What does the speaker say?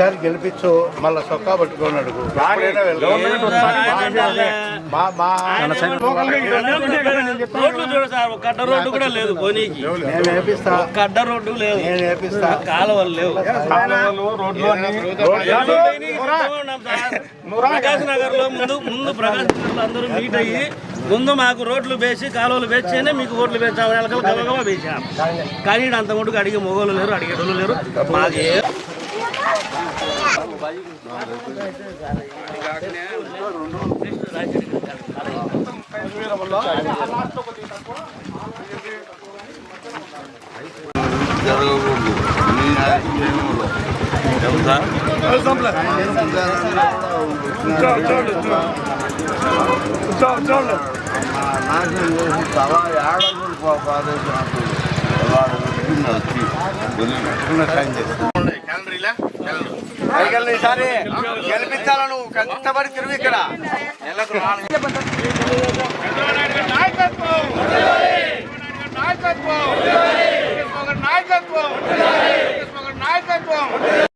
ఈసారి గెలిపించు మళ్ళా సొక్కా పట్టుకొని అడుగు. ఎప్పుడైనా వెళ్ళు. మా మా రోడ్లు చూడు సార్ ఒక అడ్డ రోడ్డు కూడా లేదు పోనీకి. నేను వేపిస్తా. ఒక అడ్డ రోడ్డు లేదు. నేను వేపిస్తా. కాలువలు లేవు. ప్రకాశ్ నగర్లో ముందు ముందు ప్రకాశ్ నగర్లో అందరూ మీట్ అయ్యి ముందు మాకు రోడ్లు వేసి కాలువలు వేస్తేనే మీకు ఓట్లు వేసాము ఎలకలు గబగబా వేసాం కానీ అంత మటుకు అడిగే మొగోళ్ళు లేరు అడిగేటోళ్ళు లేరు. మాకు జరగకూడదు మీ ఆశయంలో నాశనం చేసి తల ఏడగుడు పోపాదే వాడు వచ్చింది వచ్చి ఈసారి గెలిపించాలను నువ్వు కష్టపడి తిరుగు ఇక్కడ.